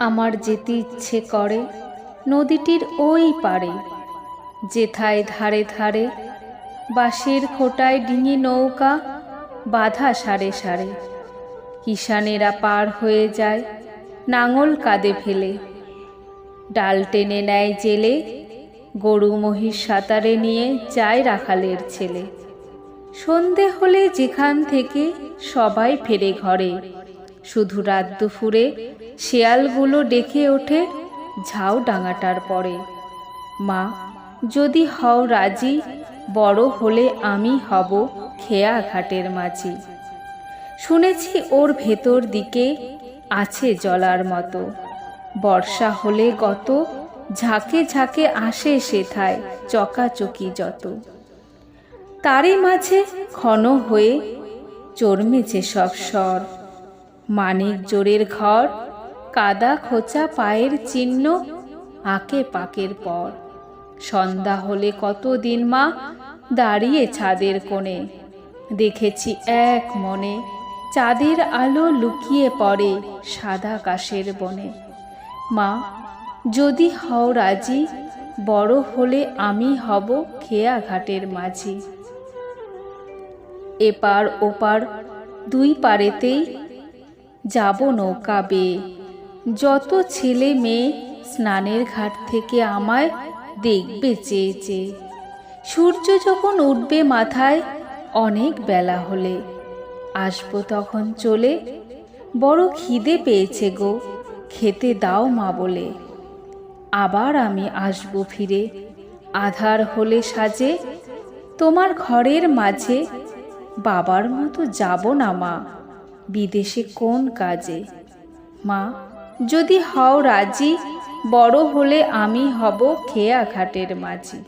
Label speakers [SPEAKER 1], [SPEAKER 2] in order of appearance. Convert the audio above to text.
[SPEAKER 1] আমার যেতে ইচ্ছে করে নদীটির ওই পারে যেথায় ধারে ধারে বাঁশের খোটায় ডিঙি নৌকা বাধা সারে সারে। কিষানেরা পার হয়ে যায়, নাঙল কাঁদে ফেলে। ডাল টেনে নেয় জেলে গরু মহিষ সাঁতারে নিয়ে যায় রাখালের ছেলে। সন্ধে হলে যেখান থেকে সবাই ফেরে ঘরে। শুধু রাত দুপুরে শেয়ালগুলো ডেকে ওঠে ঝাউ ডাঙাটার পরে। মা, যদি হও রাজি, বড় হলে আমি হব খেয়া ঘাটের মাঝি। শুনেছি ওর ভেতর দিকে আছে জলার মতো। বর্ষা হলে গত ঝাঁকে ঝাঁকে আসে সেথায় চকাচকি যত। তারই মাঝে ঘন হয়ে চর্মেছে সব স্বর। মানিক জোরের ঘর, কাদা খোঁচা পায়ের চিহ্ন, আঁকে পাকের পর। সন্ধ্যা হলে কতদিন মা, দাঁড়িয়ে ছাদের কোণে। দেখেছি এক মনে চাঁদের আলো লুকিয়ে পড়ে সাদা কাশের বনে। মা যদি হও রাজি, বড় হলে আমি হব খেয়া ঘাটের মাঝি। এপার ওপার দুই পারেতেই যাব নৌকা বেয়ে। যত ছেলে মেয়ে স্নানের ঘাট থেকে আমায় দেখবে চেয়ে চেয়ে। সূর্য যখন উঠবে মাথায় অনেক বেলা হলে। আসব তখন চলে, বড় খিদে পেয়েছে গো, খেতে দাও মা বলে। আবার আমি আসব ফিরে। আধার হলে সাজে, তোমার ঘরের মাঝে। বাবার মতো যাব না মা, বিদেশে কোন কাজে? মা, যদি হও রাজি, বড় হলে আমি হব খেয়া ঘাটের মাঝি।